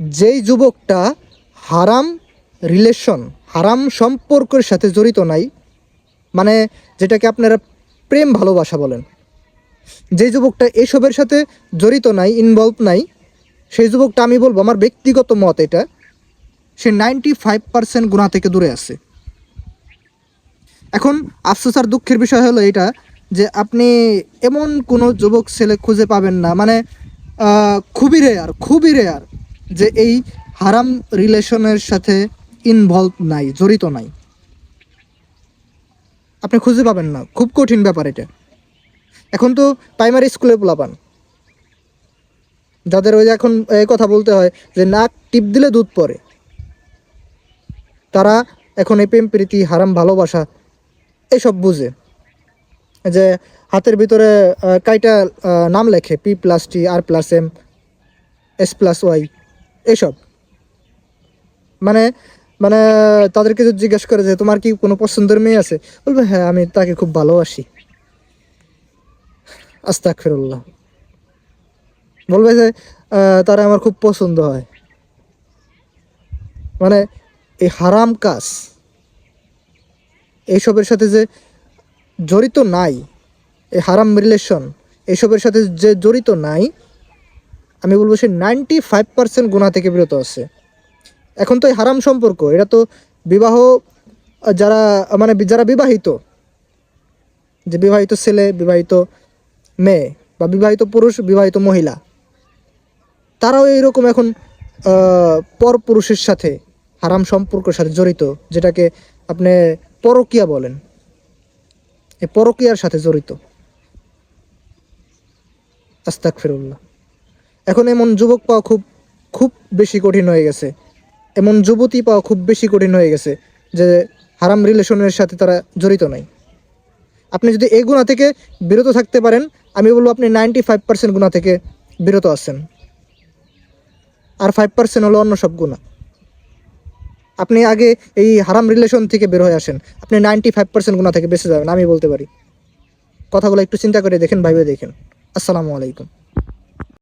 যেই যুবকটা হারাম রিলেশন হারাম সম্পর্কের সাথে জড়িত নাই মানে যেটাকে আপনারা প্রেম ভালোবাসা বলেন, যে যুবকটা এসবের সাথে জড়িত নাই ইনভলভ নাই, সেই যুবকটা আমি বলব আমার ব্যক্তিগত মত এটা, সে নাইনটি ফাইভ পার্সেন্ট গুণা থেকে দূরে আছে। এখন আফসোস আর দুঃখের বিষয় হলো এটা যে আপনি এমন কোনো যুবক ছেলে খুঁজে পাবেন না মানে খুবই রেয়ার খুবই রেয়ার যে এই হারাম রিলেশনের সাথে ইনভলভ নাই, জড়িত নাই। আপনি খুঁজে পাবেন না, খুব কঠিন ব্যাপার এটা। এখন তো প্রাইমারি স্কুলে পোলাপান। যাদের ওই এখন এই কথা বলতে হয় যে নাক টিপ দিলে দুধ পড়ে তারা এখন এই প্রেম, প্রীতি, হারাম, ভালোবাসা এসব বুঝে। যে হাতের ভিতরে কাইটা নাম লেখে? P plus T R plus M S plus Y এসব। মানে মানে তাদেরকে যদি জিজ্ঞেস করে যে, তোমার কি কোনো পছন্দের মেয়ে আছে? বলবে হ্যাঁ আমি তাকে খুব ভালোবাসি। আস্তাক ফিরুল্লাহ বলবে যে তারা আমার খুব পছন্দ হয়। মানে এই হারাম কাজ, এইসবের সাথে যে জড়িত নাই, এই হারাম রিলেশন এইসবের সাথে যে জড়িত নাই আমি বলব সে নাইনটি ফাইভ পার্সেন্ট গুণা থেকে বিরত আছে। এখন তো এই হারাম সম্পর্ক, এটা তো বিবাহ, যারা মানে যারা বিবাহিত, যে বিবাহিত ছেলে, বিবাহিত মেয়ে, বা বিবাহিত পুরুষ, বিবাহিত মহিলা, তারাও এইরকম এখন পর পুরুষের সাথে হারাম সম্পর্কের সাথে জড়িত, যেটাকে আপনি পরকিয়া বলেন। এই পরকিয়ার সাথে জড়িত। আস্তাক ফিরুল্লাহ এখন এমন যুবক পাওয়া খুব খুব বেশি কঠিন হয়ে গেছে। এমন যুবতী পাওয়া খুব বেশি কঠিন হয়ে গেছে যে হারাম রিলেশনের সাথে তারা জড়িত নাই। আপনি যদি এই গুণা থেকে বিরত থাকতে পারেন, আমি বলব আপনি নাইনটি ফাইভ পার্সেন্ট গুণা থেকে বিরত আছেন। আর ফাইভ পার্সেন্ট হলো অন্য সব গুণা। আপনি আগে এই হারাম রিলেশন থেকে বের হয়ে আসেন, আপনি নাইনটি ফাইভ পার্সেন্ট গুণা থেকে বেঁচে যাবেন, আমি বলতে পারি। কথাগুলো একটু চিন্তা করে দেখেন, ভাইবে দেখেন। আসসালামু আলাইকুম।